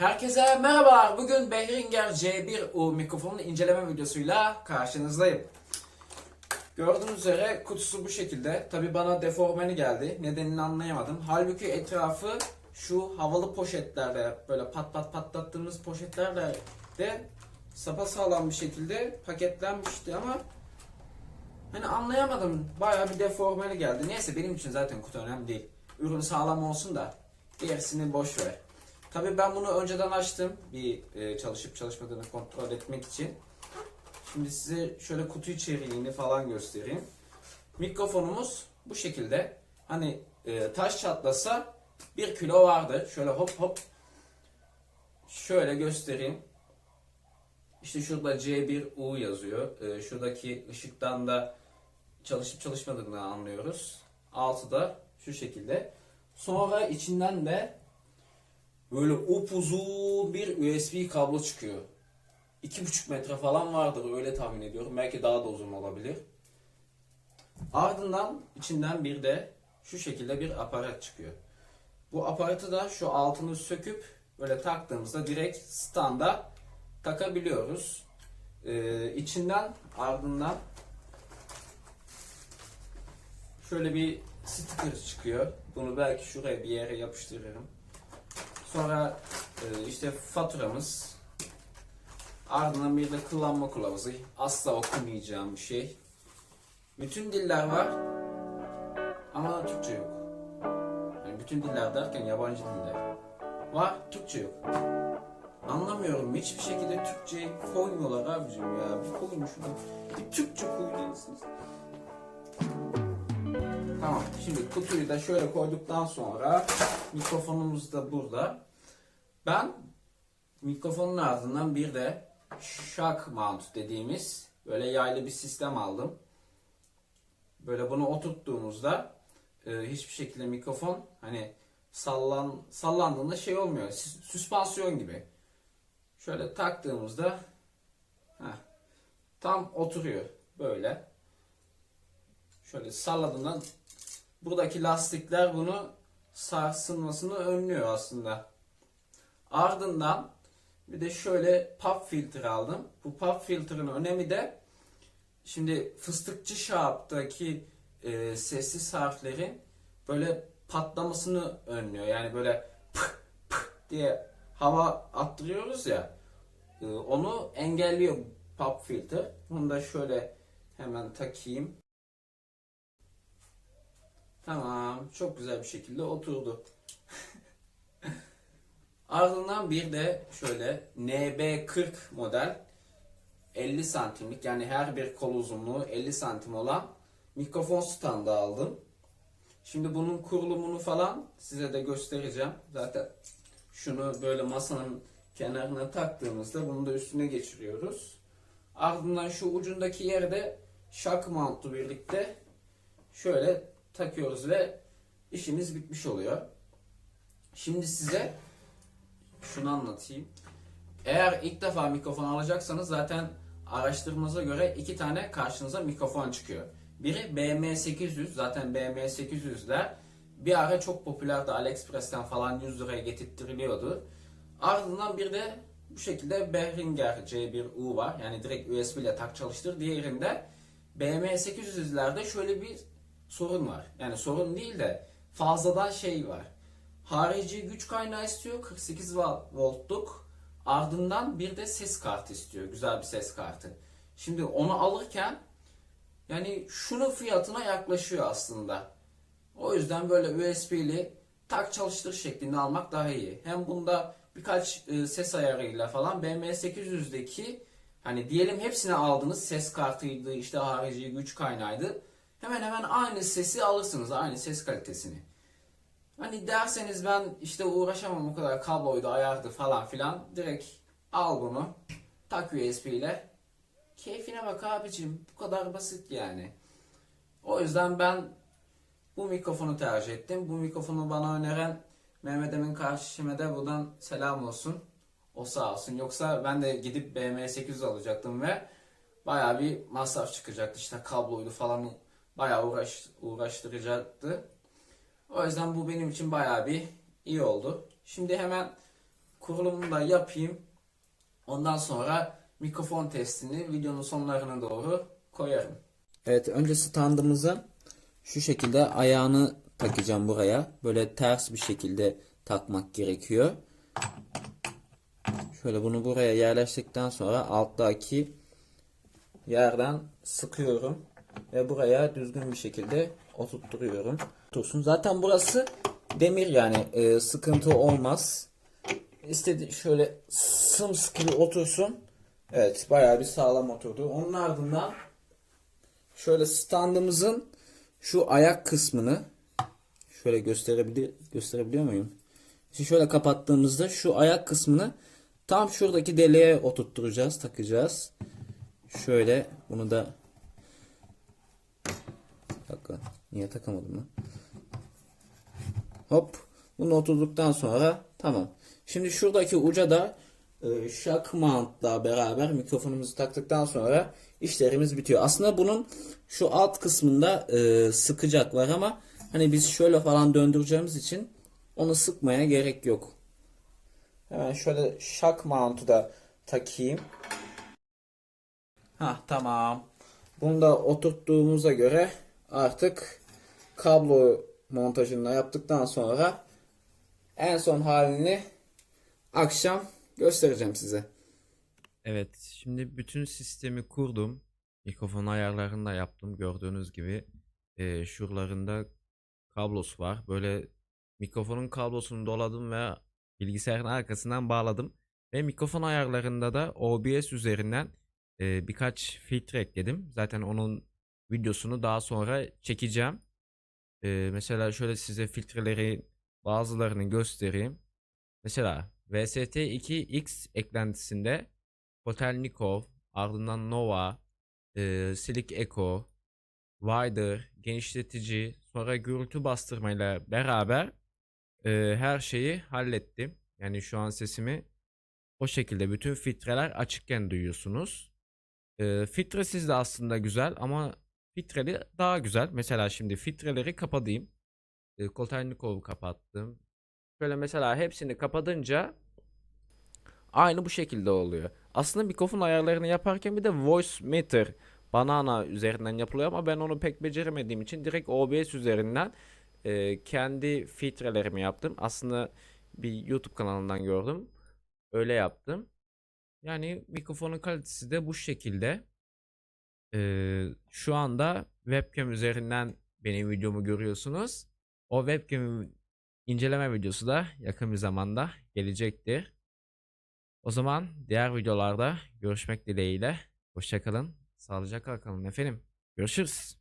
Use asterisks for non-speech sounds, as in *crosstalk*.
Herkese merhabalar. Bugün Behringer C1U mikrofonun inceleme videosuyla karşınızdayım. Gördüğünüz üzere kutusu bu şekilde. Tabi bana deformeli geldi. Nedenini anlayamadım. Halbuki etrafı şu havalı poşetlerde böyle pat pat patlattığımız poşetlerde de sapasağlam bir şekilde paketlenmişti ama hani anlayamadım. Bayağı bir deformeli geldi. Neyse benim için zaten kutu önemli değil. Ürün sağlam olsun da gerisini boş ver. Tabii ben bunu önceden açtım bir e, çalışıp çalışmadığını kontrol etmek için. Şimdi size şöyle kutu içeriğini falan göstereyim. Mikrofonumuz bu şekilde. Hani e, taş çatlasa 1 kilo vardı. Şöyle hop hop şöyle göstereyim. İşte şurada C1U yazıyor. E, şuradaki ışıktan da çalışıp çalışmadığını anlıyoruz. Altı da şu şekilde. Sonra içinden de böyle upuzun bir USB kablo çıkıyor. 2,5 metre falan vardır öyle tahmin ediyorum. Belki daha da uzun olabilir. Ardından içinden bir de şu şekilde bir aparat çıkıyor. Bu aparatı da şu altını söküp böyle taktığımızda direkt standa takabiliyoruz. Ee, içinden ardından şöyle bir sticker çıkıyor. Bunu belki şuraya bir yere yapıştırırım. Sonra e, işte faturamız. Ardından bir de kullanma kılavuzu. Asla okumayacağım bir şey. Bütün diller var. Ama Türkçe yok. Yani bütün diller derken yabancı diller. Var, Türkçe yok. Anlamıyorum. Hiçbir şekilde Türkçe koymuyorlar abicim ya. Bir koyun şunu. Bir Türkçe koyuyorsunuz. Tamam. Şimdi kutuyu da şöyle koyduktan sonra mikrofonumuz da burada. Ben mikrofonun ardından bir de shock mount dediğimiz böyle yaylı bir sistem aldım. Böyle bunu oturttuğumuzda e, hiçbir şekilde mikrofon hani sallan sallandığında şey olmuyor. Sü- Süspansiyon gibi. Şöyle taktığımızda heh, tam oturuyor böyle. Şöyle salladığında buradaki lastikler bunu sarsılmasını önlüyor aslında. Ardından bir de şöyle pop filtre aldım. Bu pop filtrenin önemi de şimdi fıstıkçı şaptaki e, sessiz harflerin böyle patlamasını önlüyor. Yani böyle pıh pıh diye hava attırıyoruz ya. e, onu engelliyor pop filtre. Bunu da şöyle hemen takayım. Tamam. Çok güzel bir şekilde oturdu. *laughs* Ardından bir de şöyle NB40 model 50 santimlik yani her bir kol uzunluğu 50 santim olan mikrofon standı aldım. Şimdi bunun kurulumunu falan size de göstereceğim. Zaten şunu böyle masanın kenarına taktığımızda bunu da üstüne geçiriyoruz. Ardından şu ucundaki yere de shock mount'lu birlikte şöyle takıyoruz ve işimiz bitmiş oluyor. Şimdi size şunu anlatayım. Eğer ilk defa mikrofon alacaksanız zaten araştırmanıza göre iki tane karşınıza mikrofon çıkıyor. Biri BM800 zaten BM800'ler bir ara çok popülerdi AliExpress'ten falan 100 liraya getirttiriliyordu. Ardından bir de bu şekilde Behringer C1U var. Yani direkt USB ile tak çalıştır. Diğerinde BM800'lerde şöyle bir sorun var. Yani sorun değil de fazladan şey var. Harici güç kaynağı istiyor 48 voltluk. Ardından bir de ses kartı istiyor. Güzel bir ses kartı. Şimdi onu alırken yani şunun fiyatına yaklaşıyor aslında. O yüzden böyle USB'li tak çalıştır şeklinde almak daha iyi. Hem bunda birkaç e, ses ayarıyla falan BM800'deki hani diyelim hepsini aldınız ses kartıydı işte harici güç kaynağıydı. Hemen hemen aynı sesi alırsınız aynı ses kalitesini. Hani derseniz ben işte uğraşamam o kadar kabloydu, ayardı falan filan. Direkt al bunu. Tak USB ile. Keyfine bak abicim. Bu kadar basit yani. O yüzden ben bu mikrofonu tercih ettim. Bu mikrofonu bana öneren Mehmet Emin karşıma da buradan selam olsun. O sağ olsun. Yoksa ben de gidip BM800 alacaktım ve bayağı bir masraf çıkacaktı. İşte kabloydu falan bayağı uğraş, uğraştıracaktı. O yüzden bu benim için bayağı bir iyi oldu. Şimdi hemen kurulumunu da yapayım. Ondan sonra mikrofon testini videonun sonlarına doğru koyarım. Evet önce standımızı şu şekilde ayağını takacağım buraya. Böyle ters bir şekilde takmak gerekiyor. Şöyle bunu buraya yerleştirdikten sonra alttaki yerden sıkıyorum ve buraya düzgün bir şekilde oturtturuyorum. Otursun. Zaten burası demir yani e, sıkıntı olmaz. İstedi şöyle sımsıkı bir otursun. Evet bayağı bir sağlam oturdu. Onun ardından şöyle standımızın şu ayak kısmını şöyle gösterebilir gösterebiliyor muyum? Şimdi şöyle kapattığımızda şu ayak kısmını tam şuradaki deliğe oturtturacağız, takacağız. Şöyle bunu da dakika niye takamadım lan? Hop bunu oturduktan sonra tamam. Şimdi şuradaki uca da e, shock mount'la beraber mikrofonumuzu taktıktan sonra işlerimiz bitiyor. Aslında bunun şu alt kısmında e, sıkacak var ama hani biz şöyle falan döndüreceğimiz için onu sıkmaya gerek yok. Hemen şöyle shock mount'u da takayım. Ha tamam. Bunu da oturttuğumuza göre artık kablo montajını yaptıktan sonra en son halini akşam göstereceğim size. Evet, şimdi bütün sistemi kurdum. Mikrofon ayarlarını da yaptım. Gördüğünüz gibi eee şuralarında kablosu var. Böyle mikrofonun kablosunu doladım ve bilgisayarın arkasından bağladım. Ve mikrofon ayarlarında da OBS üzerinden eee, birkaç filtre ekledim. Zaten onun videosunu daha sonra çekeceğim. Eee, mesela şöyle size filtreleri bazılarını göstereyim. Mesela VST2X eklentisinde Kotelnikov, ardından Nova, e, Silic Echo, Wider, genişletici, sonra gürültü bastırmayla beraber e, her şeyi hallettim. Yani şu an sesimi o şekilde bütün filtreler açıkken duyuyorsunuz. E, filtresiz de aslında güzel ama filtreli daha güzel. Mesela şimdi filtreleri kapatayım. E, Kotelnikov'u kapattım. Şöyle mesela hepsini kapatınca aynı bu şekilde oluyor. Aslında mikrofon ayarlarını yaparken bir de voice meter banana üzerinden yapılıyor ama ben onu pek beceremediğim için direkt OBS üzerinden e, kendi filtrelerimi yaptım. Aslında bir YouTube kanalından gördüm. Öyle yaptım. Yani mikrofonun kalitesi de bu şekilde. Ee, şu anda webcam üzerinden benim videomu görüyorsunuz. O webcam inceleme videosu da yakın bir zamanda gelecektir. O zaman diğer videolarda görüşmek dileğiyle. Hoşçakalın. Sağlıcakla kalın efendim. Görüşürüz.